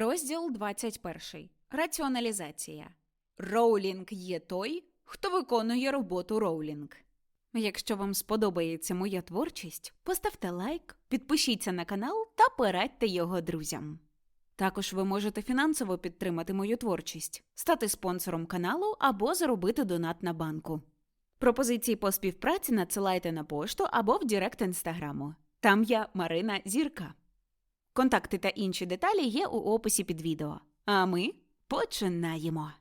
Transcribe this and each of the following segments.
Розділ 21. Раціоналізація. Роулінг є той, хто виконує роботу Роулінг. Якщо вам сподобається моя творчість, поставте лайк, підпишіться на канал та порадьте його друзям. Також ви можете фінансово підтримати мою творчість, стати спонсором каналу або заробити донат на банку. Пропозиції по співпраці надсилайте на пошту або в Директ інстаграму. Там я Марина Зірка. Контакти та інші деталі є у описі під відео. А ми починаємо.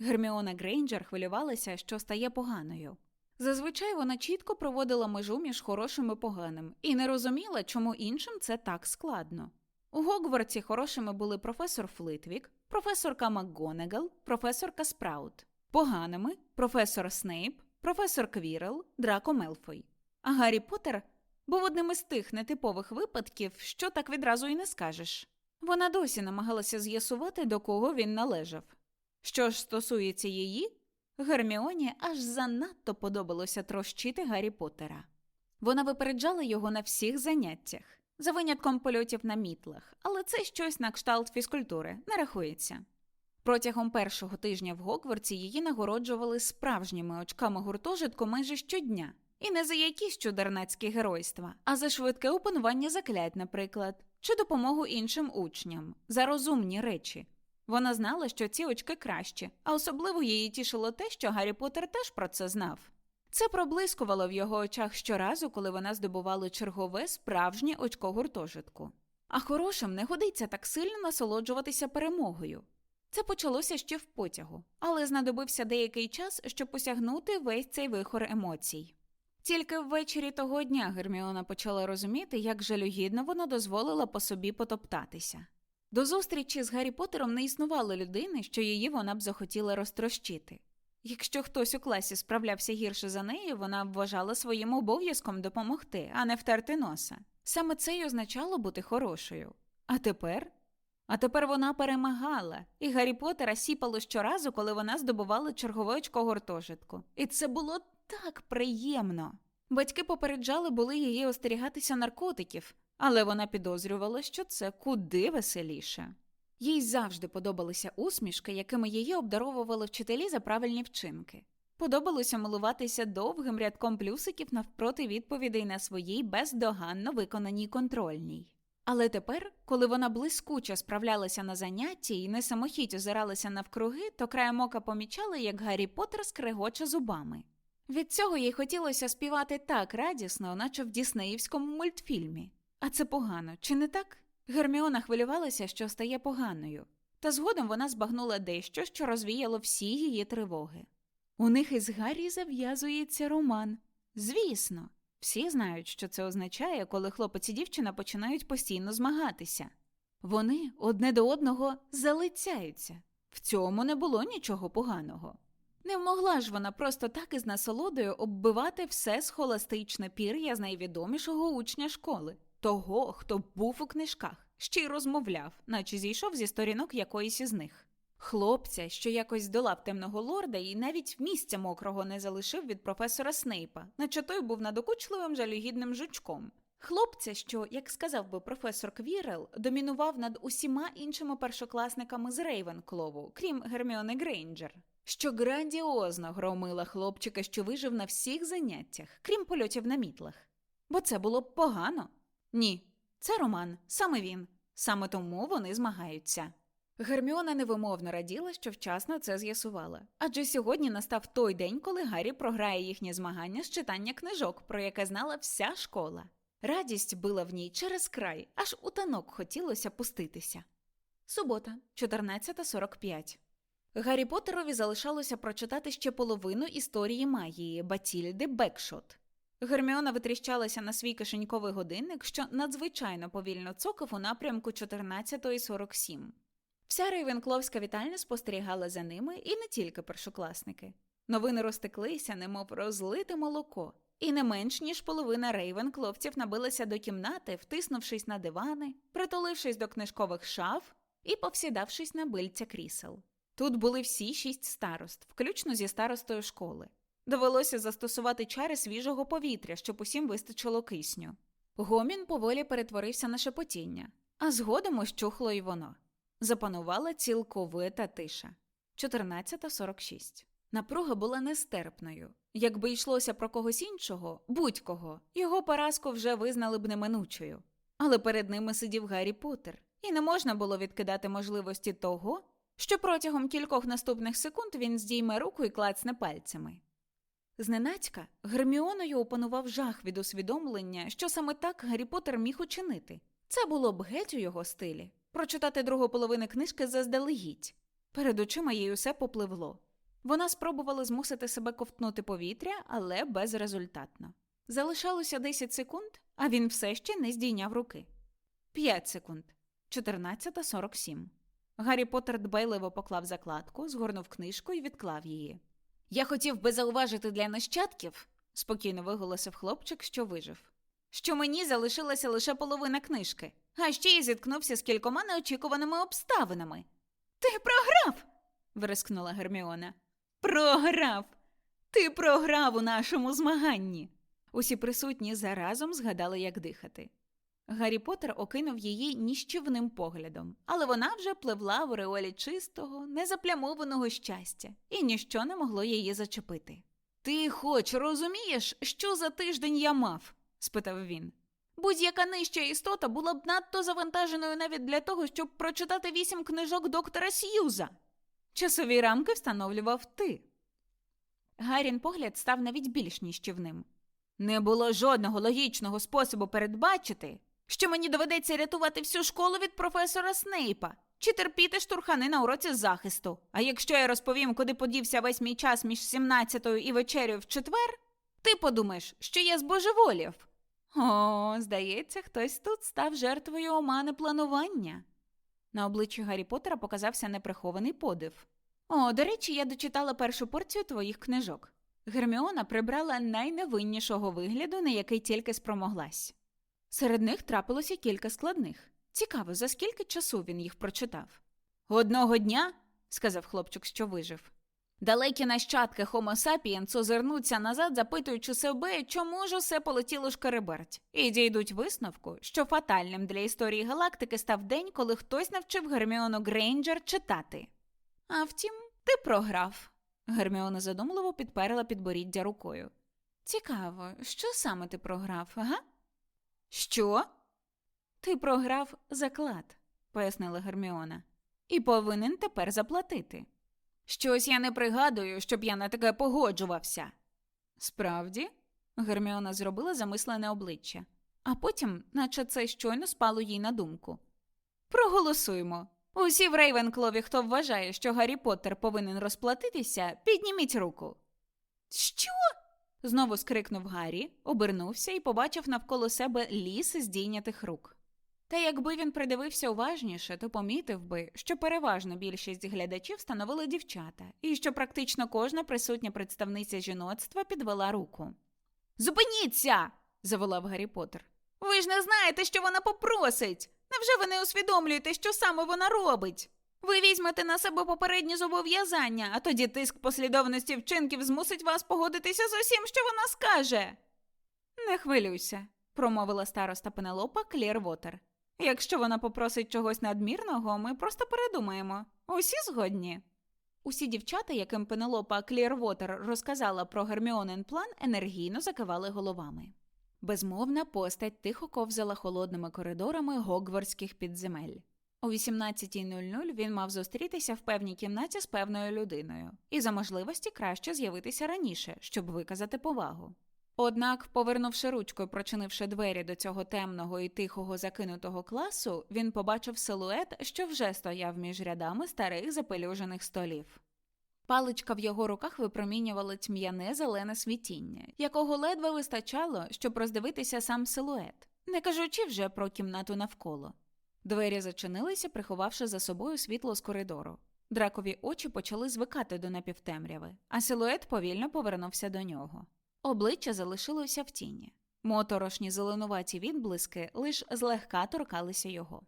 Герміона Грейнджер хвилювалася, що стає поганою. Зазвичай вона чітко проводила межу між хорошим і поганим, і не розуміла, чому іншим це так складно. У Гогвартсі хорошими були професор Флитвік, професорка МакГонагал, професорка Спраут. Поганими професор Снейп, професор Квірел, Драко Мелфой. А Гаррі Поттер був одним із тих нетипових випадків, що так відразу і не скажеш. Вона досі намагалася з'ясувати, до кого він належав. Що ж стосується її, Герміоні аж занадто подобалося трощити Гаррі Поттера. Вона випереджала його на всіх заняттях, за винятком польотів на мітлах, але це щось на кшталт фізкультури, не рахується. Протягом першого тижня в Гогвартсі її нагороджували справжніми очками гуртожитку майже щодня, і не за якісь чудернацькі геройства, а за швидке опанування заклять, наприклад, чи допомогу іншим учням, за розумні речі. Вона знала, що ці очки кращі, а особливо її тішило те, що Гаррі Поттер теж про це знав. Це проблискувало в його очах щоразу, коли вона здобувала чергове справжнє очко гуртожитку. А хорошим не годиться так сильно насолоджуватися перемогою. Це почалося ще в потягу, але знадобився деякий час, щоб посягнути весь цей вихор емоцій. Тільки ввечері того дня Герміона почала розуміти, як жалюгідно вона дозволила по собі потоптатися. До зустрічі з Гаррі Поттером не існувало людини, що її вона б захотіла розтрощити. Якщо хтось у класі справлявся гірше за неї, вона вважала своїм обов'язком допомогти, а не втерти носа. Саме це й означало бути хорошою. А тепер? А тепер вона перемагала, і Гаррі Поттера сіпало щоразу, коли вона здобувала чергове очко гуртожитку. І це було так приємно. Батьки попереджали були її остерігатися наркотиків, але вона підозрювала, що це куди веселіше. Їй завжди подобалися усмішки, якими її обдаровували вчителі за правильні вчинки. Подобалося милуватися довгим рядком плюсиків навпроти відповідей на своїй бездоганно виконаній контрольній. Але тепер, коли вона блискуче справлялася на занятті і не самохідь озиралася навкруги, то краєм ока помічала, як Гаррі Поттер скрегоче зубами. Від цього їй хотілося співати так радісно, наче в діснеївському мультфільмі. А це погано, чи не так? Герміона хвилювалася, що стає поганою, та згодом вона збагнула дещо, що розвіяло всі її тривоги. У них із Гаррі зав'язується роман. Звісно, всі знають, що це означає, коли хлопець і дівчина починають постійно змагатися. Вони одне до одного залицяються. В цьому не було нічого поганого. Не могла ж вона просто так із насолодою оббивати все схоластичне пір'я з найвідомішого учня школи, того, хто був у книжках, ще й розмовляв, наче зійшов зі сторінок якоїсь із них. Хлопця, що якось здолав темного лорда і навіть місця мокрого не залишив від професора Снейпа, наче той був надокучливим жалюгідним жучком. Хлопця, що, як сказав би професор Квірел, домінував над усіма іншими першокласниками з Рейвенклову, крім Герміони Грейнджер, що грандіозно громила хлопчика, що вижив на всіх заняттях, крім польотів на мітлах. Бо це було б погано. Ні, це Роман, саме він. Саме тому вони змагаються. Герміона невимовно раділа, що вчасно це з'ясувала. Адже сьогодні настав той день, коли Гаррі програє їхнє змагання з читання книжок, про яке знала вся школа. Радість била в ній через край, аж у танок хотілося пуститися. Субота, 14.45. Гаррі Поттерові залишалося прочитати ще половину історії магії Батільди Бекшот. Герміона витріщалася на свій кишеньковий годинник, що надзвичайно повільно цокав у напрямку 14.47. Вся рейвенкловська вітальня спостерігала за ними і не тільки першокласники. Новини розтеклися, немов розлите молоко, і не менш ніж половина рейвенкловців набилася до кімнати, втиснувшись на дивани, притулившись до книжкових шаф і повсідавшись на бильця крісел. Тут були всі шість старост, включно зі старостою школи. Довелося застосувати чари свіжого повітря, щоб усім вистачило кисню. Гомін поволі перетворився на шепотіння, а згодом ощухло й воно. Запанувала цілковита тиша. 14.46. Напруга була нестерпною. Якби йшлося про когось іншого, будь-кого, його поразку вже визнали б неминучою. Але перед ними сидів Гаррі Поттер, і не можна було відкидати можливості того, що протягом кількох наступних секунд він здійме руку і клацне пальцями. Зненацька Герміоною опанував жах від усвідомлення, що саме так Гаррі Поттер міг учинити. Це було б геть у його стилі прочитати другу половину книжки заздалегідь. Перед очима їй усе попливло. Вона спробувала змусити себе ковтнути повітря, але безрезультатно. Залишалося 10 секунд, а він все ще не здійняв руки. 5 секунд. 14.47. Гаррі Поттер дбайливо поклав закладку, згорнув книжку і відклав її. Я хотів би зауважити для нащадків, спокійно виголосив хлопчик, що вижив, що мені залишилася лише половина книжки, а ще й зіткнувся з кількома неочікуваними обставинами. Ти програв. вирискнула Герміона. Програв. Ти програв у нашому змаганні. Усі присутні заразом згадали, як дихати. Гаррі Поттер окинув її ніщівним поглядом, але вона вже пливла в ореолі чистого, незаплямованого щастя, і ніщо не могло її зачепити. Ти хоч розумієш, що за тиждень я мав? спитав він. Будь-яка нижча істота була б надто завантаженою навіть для того, щоб прочитати вісім книжок доктора Сьюза. Часові рамки встановлював ти. Гарін погляд став навіть більш ніщівним. Не було жодного логічного способу передбачити, що мені доведеться рятувати всю школу від професора Снейпа чи терпіти штурхани на уроці захисту. А якщо я розповім, куди подівся весь мій час між 17-ю і вечерю в четвер, ти подумаєш, що я збожеволів. О, здається, хтось тут став жертвою омани планування. На обличчі Гаррі Поттера показався неприхований подив. О, до речі, я дочитала першу порцію твоїх книжок. Герміона прибрала найневиннішого вигляду, на який тільки спромоглась. Серед них трапилося кілька складних. Цікаво, за скільки часу він їх прочитав. Одного дня, сказав хлопчик, що вижив. Далекі нащадки Homo sapiens озирнуться назад, запитуючи себе, чому ж усе полетіло шкереберть, і дійдуть висновку, що фатальним для історії галактики став день, коли хтось навчив Герміону Грейнджер читати. А втім, ти програв. Герміона задумливо підперла підборіддя рукою. Цікаво, що саме ти програв, ага? Що? Ти програв заклад, пояснила Герміона, і повинен тепер заплатити. Щось я не пригадую, щоб я на таке погоджувався. Справді, Герміона зробила замислене обличчя, а потім, наче це щойно спало їй на думку. Проголосуємо. Усі в Рейвенклові, хто вважає, що Гаррі Поттер повинен розплатитися, підніміть руку. Що? Знову скрикнув Гаррі, обернувся і побачив навколо себе ліс здійнятих рук. Та якби він придивився уважніше, то помітив би, що переважно більшість глядачів становили дівчата, і що практично кожна присутня представниця жіноцтва підвела руку. Зупиніться. заволав Гаррі Поттер. Ви ж не знаєте, що вона попросить. Невже ви не усвідомлюєте, що саме вона робить? Ви візьмете на себе попередні зобов'язання, а тоді тиск послідовності вчинків змусить вас погодитися з усім, що вона скаже. Не хвилюйся, промовила староста Пенелопа Клірвотер. Якщо вона попросить чогось надмірного, ми просто передумаємо. Усі згодні. Усі дівчата, яким Пенелопа Клірвотер розказала про Герміонин план, енергійно закивали головами. Безмовна постать тихо ковзала холодними коридорами гогвардських підземель. О 18.00 він мав зустрітися в певній кімнаті з певною людиною і за можливості краще з'явитися раніше, щоб виказати повагу. Однак, повернувши ручку і прочинивши двері до цього темного і тихого закинутого класу, він побачив силует, що вже стояв між рядами старих запелюжених столів. Паличка в його руках випромінювала тьм'яне зелене світіння, якого ледве вистачало, щоб роздивитися сам силует, не кажучи вже про кімнату навколо. Двері зачинилися, приховавши за собою світло з коридору. Дракові очі почали звикати до напівтемряви, а силует повільно повернувся до нього. Обличчя залишилося в тіні. Моторошні зеленуваті відблиски лиш злегка торкалися його.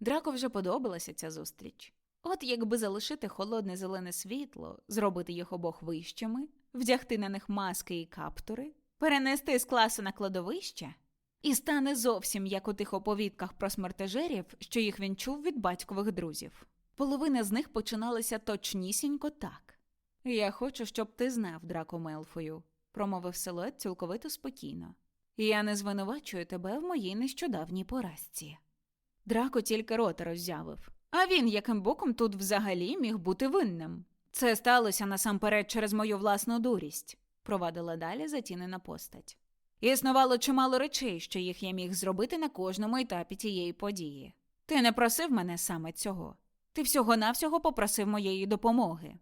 Драко вже подобалася ця зустріч. От якби залишити холодне зелене світло, зробити їх обох вищими, вдягти на них маски і каптури, перенести з класу на кладовище, і стане зовсім як у тих оповідках про смертежерів, що їх він чув від батькових друзів. половина з них починалася точнісінько так. Я хочу, щоб ти знав, Драко Мелфою, промовив силует цілковито спокійно. Я не звинувачую тебе в моїй нещодавній поразці. Драко тільки рота роззявив. А він яким боком тут взагалі міг бути винним? Це сталося насамперед через мою власну дурість, провадила далі затінена постать. Існувало чимало речей, що їх я міг зробити на кожному етапі тієї події. Ти не просив мене саме цього. Ти всього-навсього попросив моєї допомоги.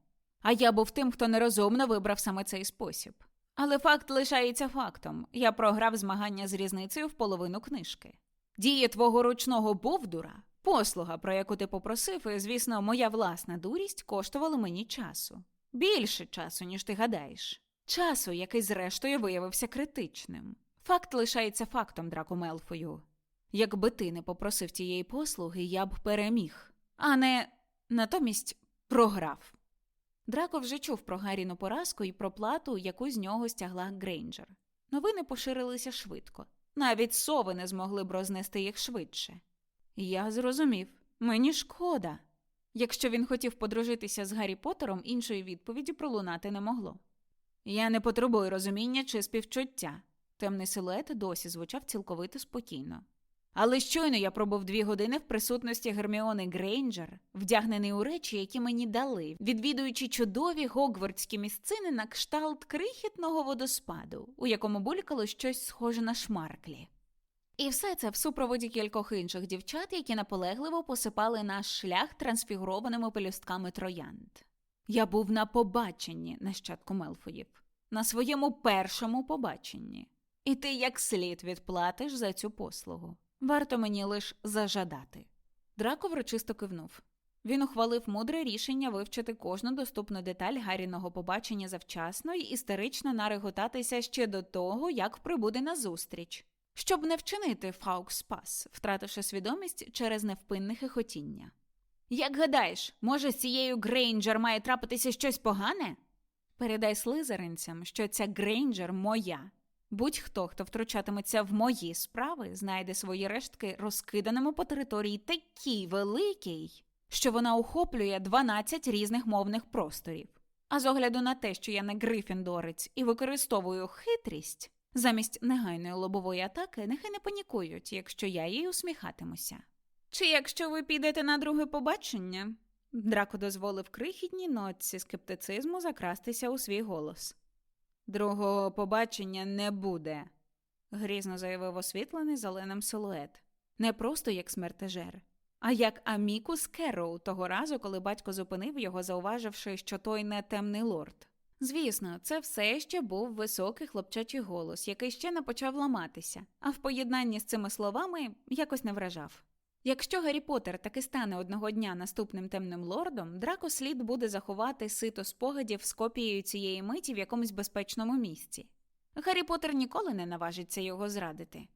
А я був тим, хто нерозумно вибрав саме цей спосіб. Але факт лишається фактом я програв змагання з різницею в половину книжки. Дія твого ручного бовдура, послуга, про яку ти попросив, і, звісно, моя власна дурість коштувала мені часу. Більше часу, ніж ти гадаєш. Часу, який, зрештою, виявився критичним. Факт лишається фактом, Драко Мелфою. Якби ти не попросив тієї послуги, я б переміг, а не натомість програв. Драко вже чув про Гаріну поразку і про плату, яку з нього стягла Грейнджер. Новини поширилися швидко. Навіть сови не змогли б рознести їх швидше. Я зрозумів, мені шкода. Якщо він хотів подружитися з Гаррі Поттером, іншої відповіді пролунати не могло. Я не потребую розуміння чи співчуття. Темний силует досі звучав цілковито спокійно. Але щойно я пробув дві години в присутності Герміони Грейнджер, вдягнений у речі, які мені дали, відвідуючи чудові гогвардські місцини на кшталт крихітного водоспаду, у якому булькало щось схоже на шмарклі. І все це в супроводі кількох інших дівчат, які наполегливо посипали наш шлях трансфігурованими пелюстками троянд. Я був на побаченні нащадку Мелфоїв, на своєму першому побаченні. І ти як слід відплатиш за цю послугу. Варто мені лиш зажадати. Драко врочисто кивнув. Він ухвалив мудре рішення вивчити кожну доступну деталь Гарріного побачення завчасно і істерично нареготатися ще до того, як прибуде на зустріч, щоб не вчинити фаукспас, втративши свідомість через невпинне хихотіння. Як гадаєш, може, з цією Грейнджер має трапитися щось погане? Передай слизеринцям, що ця Грейнджер моя. Будь-хто, хто втручатиметься в мої справи, знайде свої рештки розкиданими по території такій великій, що вона охоплює 12 різних мовних просторів. А з огляду на те, що я не грифіндорець і використовую хитрість, замість негайної лобової атаки, нехай не панікують, якщо я їй усміхатимуся. Чи якщо ви підете на друге побачення? Драко дозволив крихітній нотці скептицизму закрастися у свій голос. Другого побачення не буде, грізно заявив освітлений зеленим силует. Не просто як смертежер, а як Амікус Керроу того разу, коли батько зупинив його, зауваживши, що той не темний лорд. Звісно, це все ще був високий хлопчачий голос, який ще не почав ламатися, а в поєднанні з цими словами якось не вражав. Якщо Гаррі Поттер таки стане одного дня наступним темним лордом, драко слід буде заховати сито спогадів з копією цієї миті в якомусь безпечному місці. Гаррі Поттер ніколи не наважиться його зрадити.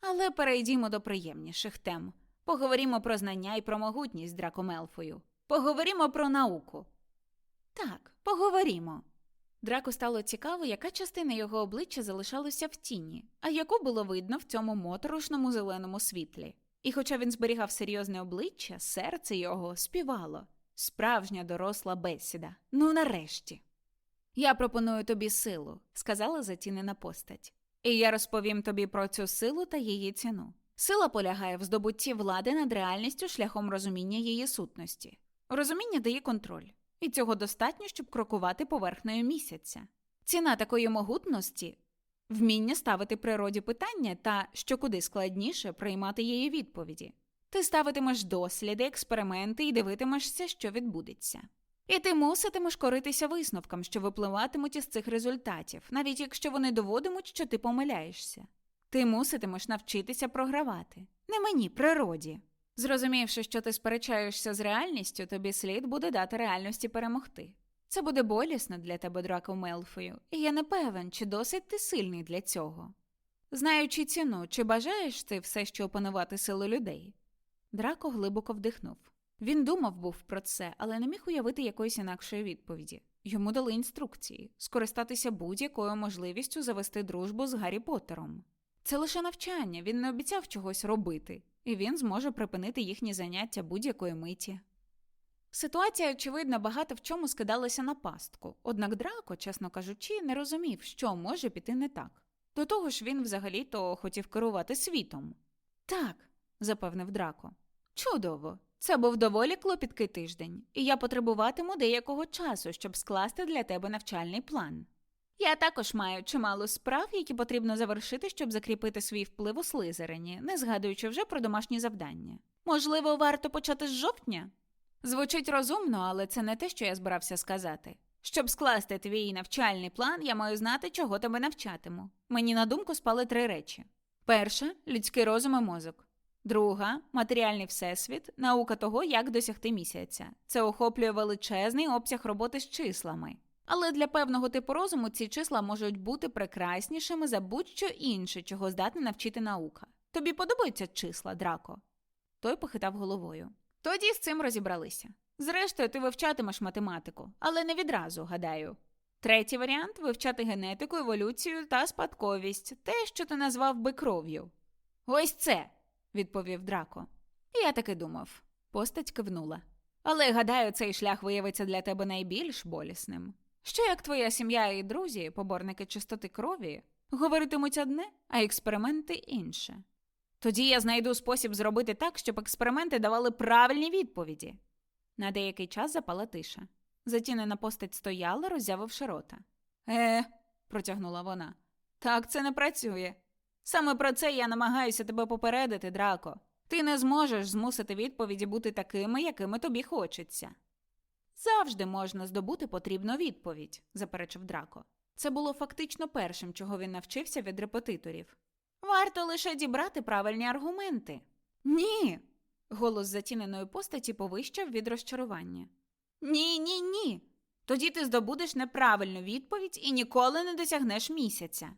Але перейдімо до приємніших тем. Поговоримо про знання і про могутність Драко Мелфою. Поговоримо про науку. Так, поговоримо. Драку стало цікаво, яка частина його обличчя залишалася в тіні, а яку було видно в цьому моторошному зеленому світлі. І хоча він зберігав серйозне обличчя, серце його співало. Справжня доросла бесіда. Ну, нарешті. Я пропоную тобі силу, сказала затінена постать. І я розповім тобі про цю силу та її ціну. Сила полягає в здобутті влади над реальністю шляхом розуміння її сутності. Розуміння дає контроль, і цього достатньо, щоб крокувати поверхнею місяця. Ціна такої могутності вміння ставити природі питання та, що куди складніше, приймати її відповіді. Ти ставитимеш досліди, експерименти і дивитимешся, що відбудеться. І ти муситимеш коритися висновкам, що випливатимуть із цих результатів, навіть якщо вони доводимуть, що ти помиляєшся. Ти муситимеш навчитися програвати. Не мені, природі. Зрозумівши, що ти сперечаєшся з реальністю, тобі слід буде дати реальності перемогти. Це буде болісно для тебе, Драко Мелфою, і я не певен, чи досить ти сильний для цього. Знаючи ціну, чи бажаєш ти все ще опанувати силу людей? Драко глибоко вдихнув. Він думав був про це, але не міг уявити якоїсь інакшої відповіді. Йому дали інструкції скористатися будь-якою можливістю завести дружбу з Гаррі Поттером. Це лише навчання, він не обіцяв чогось робити, і він зможе припинити їхні заняття будь-якої миті. Ситуація, очевидно, багато в чому скидалася на пастку, однак Драко, чесно кажучи, не розумів, що може піти не так. До того ж, він взагалі-то хотів керувати світом. Так, запевнив Драко. Чудово. Це був доволі клопіткий тиждень, і я потребуватиму деякого часу, щоб скласти для тебе навчальний план. Я також маю чимало справ, які потрібно завершити, щоб закріпити свій вплив у слизерині, не згадуючи вже про домашні завдання. Можливо, варто почати з жовтня? Звучить розумно, але це не те, що я збирався сказати. Щоб скласти твій навчальний план, я маю знати, чого тебе навчатиму. Мені на думку спали три речі: перша людський розум і мозок. Друга матеріальний всесвіт, наука того, як досягти місяця. Це охоплює величезний обсяг роботи з числами. Але для певного типу розуму ці числа можуть бути прекраснішими за будь-що інше, чого здатна навчити наука. Тобі подобаються числа, Драко? Той похитав головою. Тоді з цим розібралися. Зрештою, ти вивчатимеш математику, але не відразу, гадаю. Третій варіант вивчати генетику, еволюцію та спадковість, те, що ти назвав би кров'ю. Ось це, відповів Драко. Я таки думав. Постать кивнула. Але гадаю, цей шлях виявиться для тебе найбільш болісним. Що як твоя сім'я і друзі, поборники чистоти крові, говоритимуть одне, а експерименти інше. Тоді я знайду спосіб зробити так, щоб експерименти давали правильні відповіді. На деякий час запала тиша. Затінена постать стояла, роззявивши рота. Е, протягнула вона. Так це не працює. Саме про це я намагаюся тебе попередити, Драко. Ти не зможеш змусити відповіді бути такими, якими тобі хочеться. Завжди можна здобути потрібну відповідь, заперечив Драко. Це було фактично першим, чого він навчився від репетиторів. Варто лише дібрати правильні аргументи. Ні. Голос затіненої постаті повищав від розчарування. Ні, ні, ні. Тоді ти здобудеш неправильну відповідь і ніколи не досягнеш місяця.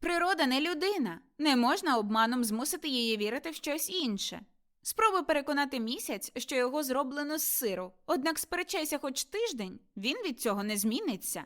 Природа не людина, не можна обманом змусити її вірити в щось інше. Спробуй переконати місяць, що його зроблено з сиру, однак сперечайся хоч тиждень, він від цього не зміниться.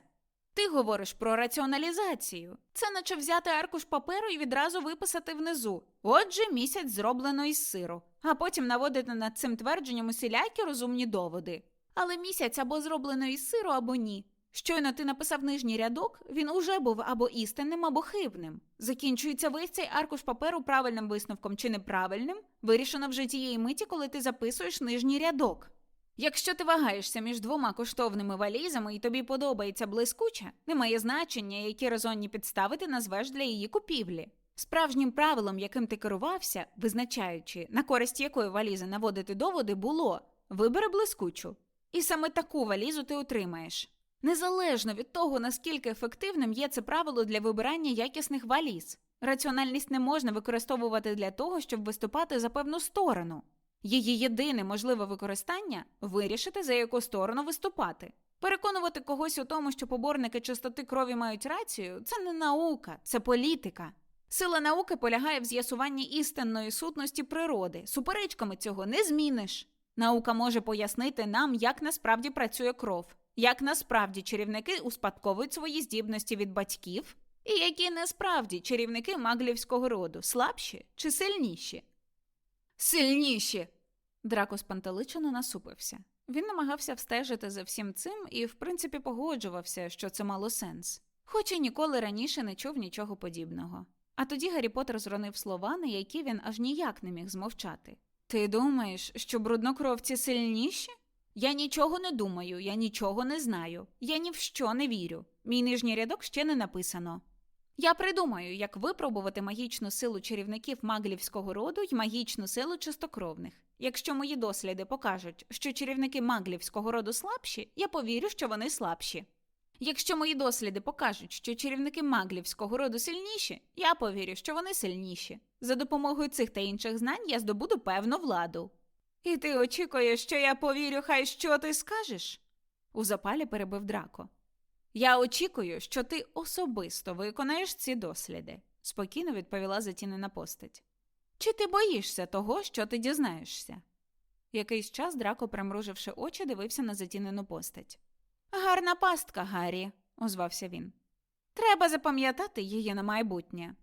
Ти говориш про раціоналізацію. Це наче взяти аркуш паперу і відразу виписати внизу. Отже, місяць зроблено із сиру, а потім наводити над цим твердженням усілякі розумні доводи. Але місяць або зроблено із сиру, або ні. Щойно ти написав нижній рядок, він уже був або істинним, або хибним. Закінчується весь цей аркуш паперу правильним висновком чи неправильним, вирішено вже тієї миті, коли ти записуєш нижній рядок. Якщо ти вагаєшся між двома коштовними валізами і тобі подобається блискуча, немає значення, які резонні підстави ти назвеш для її купівлі. Справжнім правилом, яким ти керувався, визначаючи, на користь якої валізи наводити доводи, було вибери блискучу. І саме таку валізу ти отримаєш. Незалежно від того, наскільки ефективним є це правило для вибирання якісних валіз. Раціональність не можна використовувати для того, щоб виступати за певну сторону. Її єдине можливе використання вирішити, за яку сторону виступати. Переконувати когось у тому, що поборники чистоти крові мають рацію, це не наука, це політика. Сила науки полягає в з'ясуванні істинної сутності природи. Суперечками цього не зміниш. Наука може пояснити нам, як насправді працює кров, як насправді чарівники успадковують свої здібності від батьків, і які насправді чарівники маглівського роду слабші чи сильніші. Сильніші. Драко спантеличено насупився. Він намагався встежити за всім цим і, в принципі, погоджувався, що це мало сенс, хоч і ніколи раніше не чув нічого подібного. А тоді Гаррі Поттер зронив слова, на які він аж ніяк не міг змовчати. Ти думаєш, що бруднокровці сильніші? Я нічого не думаю, я нічого не знаю, я ні в що не вірю. Мій нижній рядок ще не написано. Я придумаю, як випробувати магічну силу чарівників маглівського роду й магічну силу чистокровних. Якщо мої досліди покажуть, що чарівники маглівського роду слабші, я повірю, що вони слабші. Якщо мої досліди покажуть, що чарівники маглівського роду сильніші, я повірю, що вони сильніші. За допомогою цих та інших знань я здобуду певну владу. І ти очікуєш, що я повірю, хай що ти скажеш? У запалі перебив Драко. Я очікую, що ти особисто виконаєш ці досліди, спокійно відповіла затінена постать. Чи ти боїшся того, що ти дізнаєшся? Якийсь час Драко, примруживши очі, дивився на затінену постать. Гарна пастка, Гаррі, озвався він. Треба запам'ятати її на майбутнє.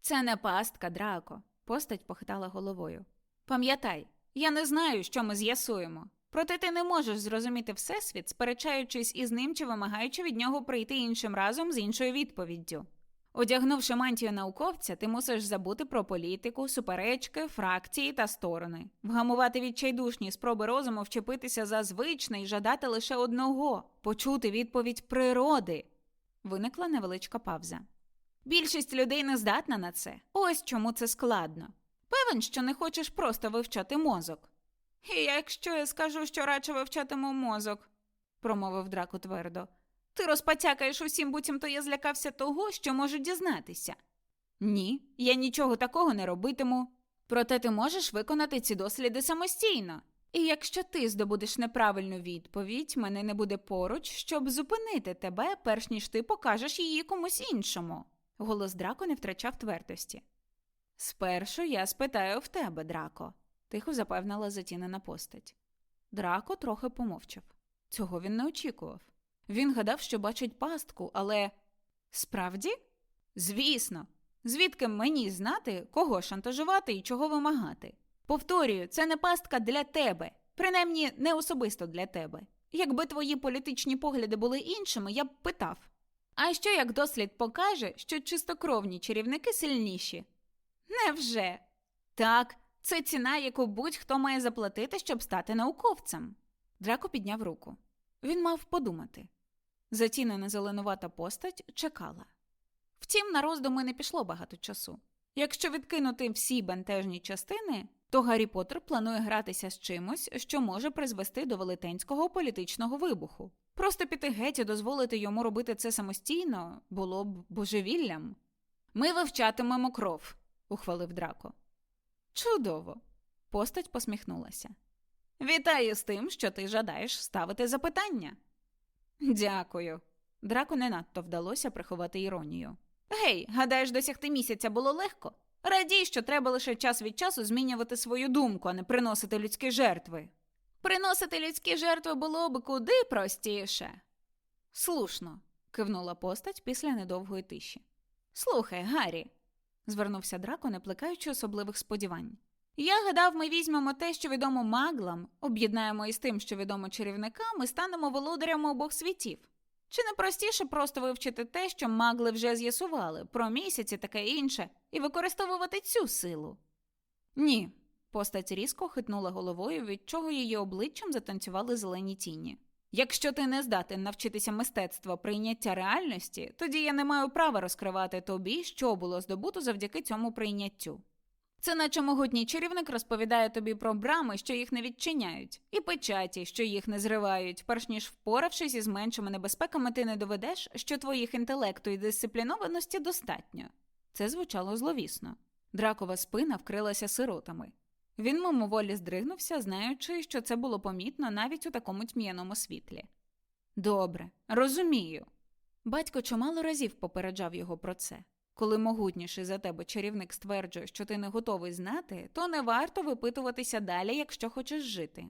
Це не пастка, Драко, постать похитала головою. Пам'ятай, я не знаю, що ми з'ясуємо. Проте ти не можеш зрозуміти всесвіт, сперечаючись із ним чи вимагаючи від нього прийти іншим разом з іншою відповіддю. Одягнувши мантію науковця, ти мусиш забути про політику, суперечки, фракції та сторони, вгамувати відчайдушні спроби розуму вчепитися за звичне і жадати лише одного почути відповідь природи. Виникла невеличка павза. Більшість людей не здатна на це. Ось чому це складно. Певен, що не хочеш просто вивчати мозок. І якщо я скажу, що радше вивчатиму мозок, промовив Драко твердо, ти розпатякаєш усім, буцімто я злякався того, що можу дізнатися. Ні, я нічого такого не робитиму. Проте ти можеш виконати ці досліди самостійно. І якщо ти здобудеш неправильну відповідь, мене не буде поруч, щоб зупинити тебе, перш ніж ти покажеш її комусь іншому. Голос Драко не втрачав твердості. Спершу я спитаю в тебе, Драко, тихо запевнила затінена постать. Драко трохи помовчав. Цього він не очікував. Він гадав, що бачить пастку, але справді? Звісно, звідки мені знати, кого шантажувати і чого вимагати? Повторюю, це не пастка для тебе, принаймні не особисто для тебе. Якби твої політичні погляди були іншими, я б питав. А що як дослід покаже, що чистокровні чарівники сильніші? Невже? Так, це ціна, яку будь-хто має заплатити, щоб стати науковцем. Драко підняв руку. Він мав подумати. Затінена зеленувата постать чекала. Втім, на роздуми не пішло багато часу. Якщо відкинути всі бентежні частини, то Гаррі Поттер планує гратися з чимось, що може призвести до велетенського політичного вибуху. Просто піти геть і дозволити йому робити це самостійно було б божевіллям. Ми вивчатимемо кров, ухвалив Драко. Чудово. Постать посміхнулася. Вітаю з тим, що ти жадаєш ставити запитання. Дякую. Драко не надто вдалося приховати іронію. Гей, гадаєш, досягти місяця було легко? Радій, що треба лише час від часу змінювати свою думку, а не приносити людські жертви. Приносити людські жертви було б куди простіше. Слушно, кивнула постать після недовгої тиші. Слухай, Гаррі, звернувся Драко, не плекаючи особливих сподівань. Я гадав, ми візьмемо те, що відомо маглам, об'єднаємо із тим, що відомо чарівникам, і станемо володарями обох світів. Чи не простіше просто вивчити те, що магли вже з'ясували, про місяць і таке інше, і використовувати цю силу? Ні. Постать різко хитнула головою, від чого її обличчям затанцювали зелені тіні. Якщо ти не здатен навчитися мистецтва прийняття реальності, тоді я не маю права розкривати тобі, що було здобуто завдяки цьому прийняттю. Це наче могутній чарівник розповідає тобі про брами, що їх не відчиняють, і печаті, що їх не зривають, перш ніж впоравшись із меншими небезпеками, ти не доведеш, що твоїх інтелекту і дисциплінованості достатньо. Це звучало зловісно. Дракова спина вкрилася сиротами. Він мимоволі здригнувся, знаючи, що це було помітно навіть у такому тьмяному світлі. Добре, розумію. Батько чимало разів попереджав його про це. Коли могутніший за тебе чарівник стверджує, що ти не готовий знати, то не варто випитуватися далі, якщо хочеш жити.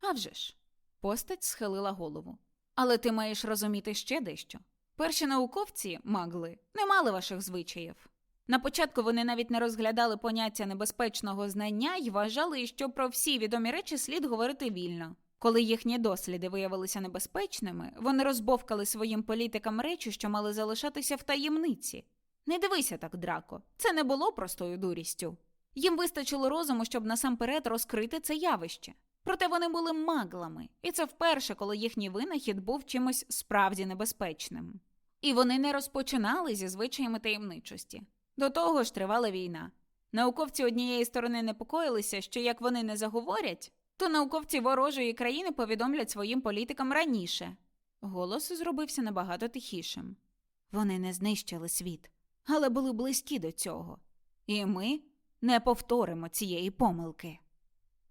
А вже ж. Постать схилила голову. Але ти маєш розуміти ще дещо. Перші науковці, магли, не мали ваших звичаїв. На початку вони навіть не розглядали поняття небезпечного знання і вважали, що про всі відомі речі слід говорити вільно. Коли їхні досліди виявилися небезпечними, вони розбовкали своїм політикам речі, що мали залишатися в таємниці. Не дивися так, Драко, це не було простою дурістю. Їм вистачило розуму, щоб насамперед розкрити це явище. Проте вони були маглами, і це вперше, коли їхній винахід був чимось справді небезпечним. І вони не розпочинали зі звичаями таємничості. До того ж тривала війна. Науковці однієї сторони непокоїлися, що як вони не заговорять, то науковці ворожої країни повідомлять своїм політикам раніше. Голос зробився набагато тихішим. Вони не знищили світ, але були близькі до цього. І ми не повторимо цієї помилки.